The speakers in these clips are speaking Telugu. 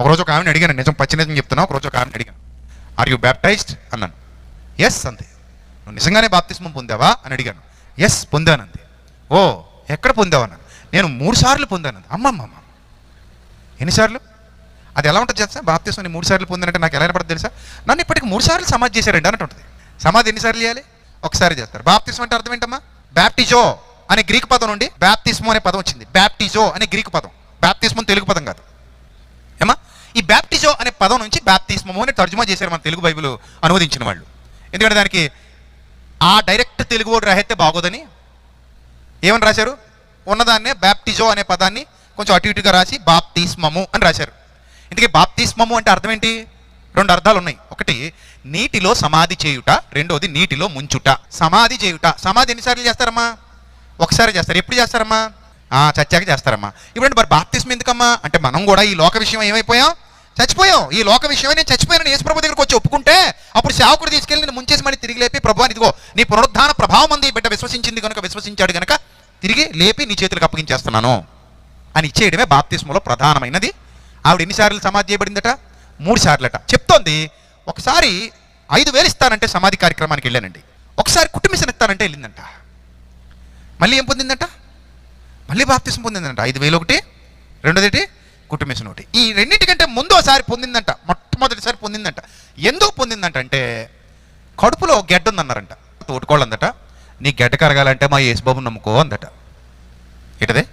ఒకరోజు ఒక ఆమెను అడిగాను నిజం పచ్చి నిజం చెప్తున్నా ఒకరోజు ఒక ఆమెను అడిగాను. ఆర్ యూ బ్యాప్టైజ్డ్ అన్నాను. ఎస్ అంతే నువ్వు నిజంగానే బాప్తిస్మం పొందావా? అని అడిగాను. ఎస్ పొందానంది. ఓ ఎక్కడ పొందావు? అన్నాను. నేను మూడు సార్లు పొందానంది. అమ్మమ్మమ్మ. ఎన్నిసార్లు? అది ఎలా ఉంటుంది తెలుసా? బాప్తిస్మని మూడు సార్లు పొందానంటే నాకు ఎలా పడదు తెలుసా? నన్ను ఇప్పటికి మూడు సార్లు సమాధి చేశారండి అన్నట్టు ఉంటుంది సమాధి ఎన్నిసార్లు చేయాలి? ఒకసారి చేస్తారు. బాప్తిస్మ అంటే అర్థం ఏంటమ్మా? బ్యాప్టిజో అనే గ్రీక్ పదం నుండి బ్యాప్తిస్మో అనే పదం వచ్చింది. బ్యాప్టిజో అనే గ్రీక్ పదం. బ్యాప్తిస్మం తెలుగు పదం కాదు. బాప్తిజో అనే పదం నుంచి బ్యాప్తిస్మము అని తర్జుమా చేశారు మన తెలుగు బైబిల్ అనువదించిన వాళ్ళు. ఎందుకంటే దానికి ఆ డైరెక్ట్ తెలుగు వర్డ్ రాయితే బాగోదని ఏమని రాశారు? ఉన్నదాన్నే బ్యాప్టిజో అనే పదాన్ని కొంచెం అటు ఇటుగా రాసి బాప్తిస్మము అని రాశారు. ఇందుకే బాప్తిస్మము అంటే అర్థం ఏంటి? రెండు అర్థాలు ఉన్నాయి. ఒకటి నీటిలో సమాధి చేయుట. రెండోది నీటిలో ముంచుట. సమాధి చేయుట. సమాధి ఎన్నిసార్లు చేస్తారమ్మా? ఒకసారి చేస్తారు. ఎప్పుడు చేస్తారమ్మా? ఆ, చచ్చాక చేస్తారమ్మా. ఇప్పుడు మరి బాప్తిస్మ ఎందుకమ్మా? అంటే మనం కూడా ఈ లోక విషయం ఏమైపోయాం? చచ్చిపోయాం. ఈ లోక విషయమే నేను చచ్చిపోయాను యేసుప్రభు దగ్గరకు వచ్చి ఒప్పుకుంటే అప్పుడు సేవకుడు తీసుకెళ్ళి నేను ముంచేసి మళ్ళీ తిరిగి లేపి ప్రభు ఇదిగో నీ పునరుద్ధాన ప్రభావం అంది ఈ బిడ్డ విశ్వసించింది కనుక విశ్వసించాడు కనుక తిరిగి లేపి నీ చేతులకు అప్పగించేస్తున్నాను అని ఇచ్చేయడమే బాప్తిస్మలో ప్రధానమైనది. ఆవిడ ఎన్నిసార్లు సమాధి చేయబడిందట? మూడు సార్లట. చెప్తోంది ఒకసారి ఐదు వేలు ఇస్తానంటే సమాధి కార్యక్రమానికి వెళ్ళానండి. ఒకసారి కుటుంబిసన్ ఇస్తానంటే వెళ్ళిందంట. మళ్ళీ ఏం పొందిందంట? మళ్ళీ బాప్తిసం పొందిందంట. ఐదు వేలు ఒకటి రెండోది కుటుంబేశం ఒకటి ఈ రెండింటికంటే ముందు ఒకసారి పొందిందంట మొట్టమొదటిసారి పొందిందంట. ఎందుకు పొందిందంట అంటే కడుపులో గెడ్డ ఉందన్నారంట తోడుకోళ్ళందట నీ గెడ్డ కరగాలంటే మా యేసుబాబుని నమ్ముకో అందట. ఏంటదే?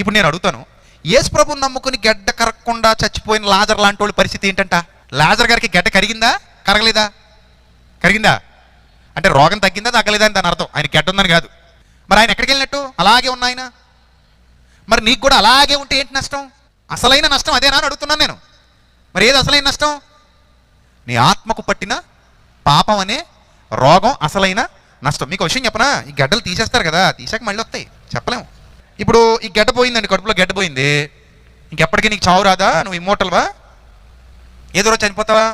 ఇప్పుడు నేను అడుగుతాను యేసుప్రభుని నమ్ముకుని గెడ్డ కరగకుండా చచ్చిపోయిన లాజర్ లాంటి వాళ్ళ పరిస్థితి ఏంటంట? లాజర్ గారికి గెడ్డ కరిగిందా? కరగలేదా? కరిగిందా? అంటే రోగం తగ్గిందా తగ్గలేదా అని దాని అర్థం. ఆయన గడ్డ ఉందని కాదు. మరి ఆయన ఎక్కడికి వెళ్ళినట్టు? అలాగే ఉన్న ఆయన? మరి నీకు కూడా అలాగే ఉంటే ఏంటి నష్టం? అసలైన నష్టం అదేనా అని అడుగుతున్నాను నేను. మరి ఏది అసలైన నష్టం? నీ ఆత్మకు పట్టిన పాపం అనే రోగం అసలైన నష్టం. మీకు విషయం చెప్పనా? ఈ గడ్డలు తీసేస్తారు కదా తీసాక మళ్ళీ వస్తాయి. చెప్పలేము. ఇప్పుడు ఈ గడ్డ పోయిందండి కడుపులో గడ్డ పోయింది. ఇంకెప్పటికీ నీకు చావు రాదా? నువ్వు ఇమ్మోటల్వా ఏదో రోజు చనిపోతావా?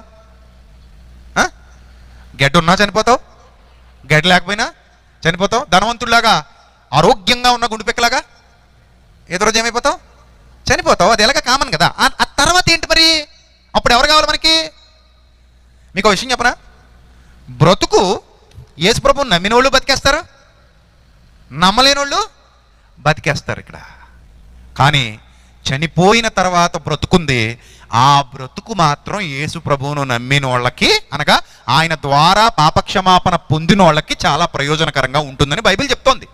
గడ్డ ఉన్నా చనిపోతావు? గడ్డ లేకపోయినా చనిపోతావు? ధనవంతుడిలాగా ఆరోగ్యంగా ఉన్న గుండెపెక్కలాగా ఏదో రోజు ఏమైపోతావు? చనిపోతావు. అది ఎలాగ కామన్ కదా. ఆ తర్వాత ఏంటి మరి? అప్పుడు ఎవరు కావాలి మనకి? మీకు విషయం చెప్పనా? బ్రతుకు యేసు ప్రభు నమ్మిన వాళ్ళు బతికేస్తారు. నమ్మలేని వాళ్ళు బతికేస్తారు ఇక్కడ. కానీ చనిపోయిన తర్వాత బ్రతుకుంది. ఆ బ్రతుకు మాత్రం యేసు ప్రభువును నమ్మిన వాళ్ళకి అనగా ఆయన ద్వారా పాపక్షమాపణ పొందిన వాళ్ళకి చాలా ప్రయోజనకరంగా ఉంటుందని బైబిల్ చెప్తోంది.